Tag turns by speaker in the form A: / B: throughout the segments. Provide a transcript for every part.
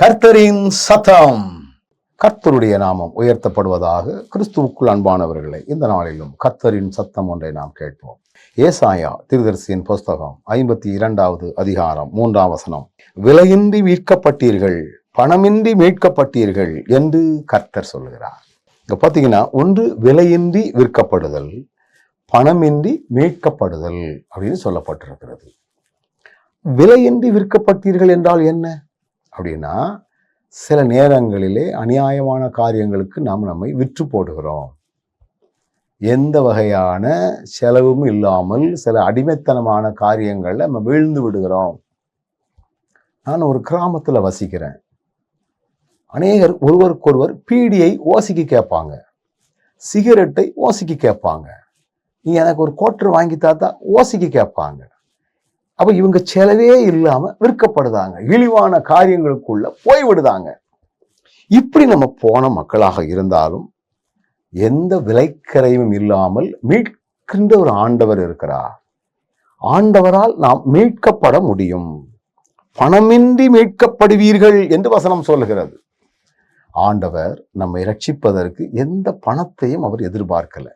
A: கர்த்தரின் சத்தம். கர்த்தருடைய நாமம் உயர்த்தப்படுவதாக கிறிஸ்துவுக்குள் அன்பானவர்களை இந்த நாளிலும் கர்த்தரின் சத்தம் ஒன்றை நாம் கேட்போம். ஏசாயா திருதர்சியின் புஸ்தகம் ஐம்பத்தி இரண்டாவது அதிகாரம் மூன்றாம் வசனம். விலையின்றி மீட்கப்பட்டீர்கள் பணமின்றி மீட்கப்பட்டீர்கள் என்று கர்த்தர் சொல்கிறார் இங்க பாத்தீங்கன்னா ஒன்று விலையின்றி விற்கப்படுதல் பணமின்றி மீட்கப்படுதல் அப்படின்னு சொல்லப்பட்டிருக்கிறது. விலையின்றி விற்கப்பட்டீர்கள் என்றால் என்ன? அப்படின்னா சில நேரங்களிலே அநியாயமான காரியங்களுக்கு நாம் நம்மை விற்று போடுகிறோம். எந்த வகையான செலவும் இல்லாமல் சில அடிமைத்தனமான காரியங்களில் நம்ம வீழ்ந்து விடுகிறோம். நான் ஒரு கிராமத்தில் வசிக்கிறேன். அநேகர் ஒருவருக்கொருவர் பீடியை ஓசிக்கு கேட்பாங்க. சிகரெட்டை ஓசிக்கு கேட்பாங்க. நீ எனக்கு ஒரு கோட்டர் வாங்கி தாத்தா ஓசிக்கு கேட்பாங்க. அப்ப இவங்க செலவே இல்லாம விற்கப்படுதாங்க. இழிவான காரியங்களுக்குள்ள போய்விடுதாங்க. இப்படி நம்ம போன மக்களாக இருந்தாலும் எந்த விலைக்கரையும் இல்லாமல் மீட்கின்ற ஒரு ஆண்டவர் இருக்கிறார். ஆண்டவரால் நாம் மீட்கப்பட முடியும். பணமின்றி மீட்கப்படுவீர்கள் என்று வசனம் சொல்லுகிறது. ஆண்டவர் நம்மை ரட்சிப்பதற்கு எந்த பணத்தையும் அவர் எதிர்பார்க்கல.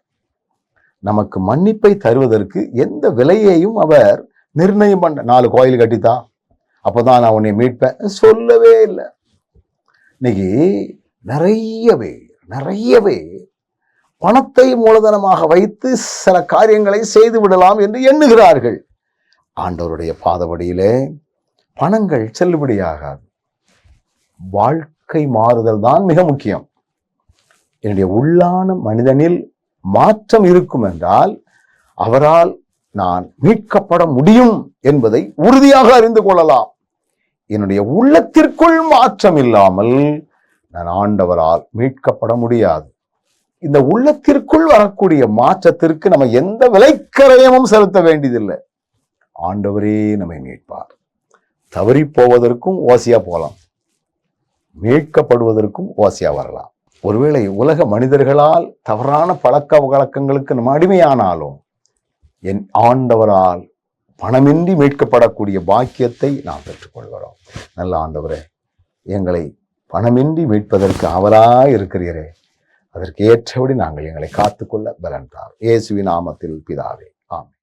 A: நமக்கு மன்னிப்பை தருவதற்கு எந்த விலையையும் அவர் நிர்ணயம் பண்ண நாலு கோயில் கட்டித்தான் அப்போ தான் நான் உன்னை மீட்பேன். சொல்லவே இல்லை. இன்னைக்கு நிறையவே நிறையவே பணத்தை மூலதனமாக வைத்து சில காரியங்களை செய்து விடலாம் என்று எண்ணுகிறார்கள். ஆண்டவருடைய பாதவடியிலே பணங்கள் செல்லுபடியாகாது. வாழ்க்கை மாறுதல் தான் மிக முக்கியம். என்னுடைய உள்ளான மனிதனில் மாற்றம் இருக்கும் என்றால் அவரால் நான் மீட்கப்பட முடியும் என்பதை உறுதியாக அறிந்து கொள்ளலாம். என்னுடைய உள்ளத்திற்குள் மாற்றம் இல்லாமல் நான் ஆண்டவரால் மீட்கப்பட முடியாது. இந்த உள்ளத்திற்குள் வரக்கூடிய மாற்றத்திற்கு நம்ம எந்த விலைக்கரையமும் செலுத்த வேண்டியதில்லை. ஆண்டவரே நம்மை மீட்பார். தவறி போவதற்கும் ஓசியா போகலாம். மீட்கப்படுவதற்கும் ஓசியா வரலாம். ஒருவேளை உலக மனிதர்களால் தவறான பழக்க வழக்கங்களுக்கு நம்ம அடிமையானாலும் என் ஆண்டவரால் பணமின்றி மீட்கப்படக்கூடிய பாக்கியத்தை நாம் பெற்றுக்கொள்கிறோம். நல்ல ஆண்டவரே எங்களை பணமின்றி மீட்பதற்கு அவராக இருக்கிறீரே. அதற்கு ஏற்றபடி நாங்கள் எங்களை காத்துக்கொள்ள பலன் தார் இயேசுவின் நாமத்தில் பிதாவே ஆமே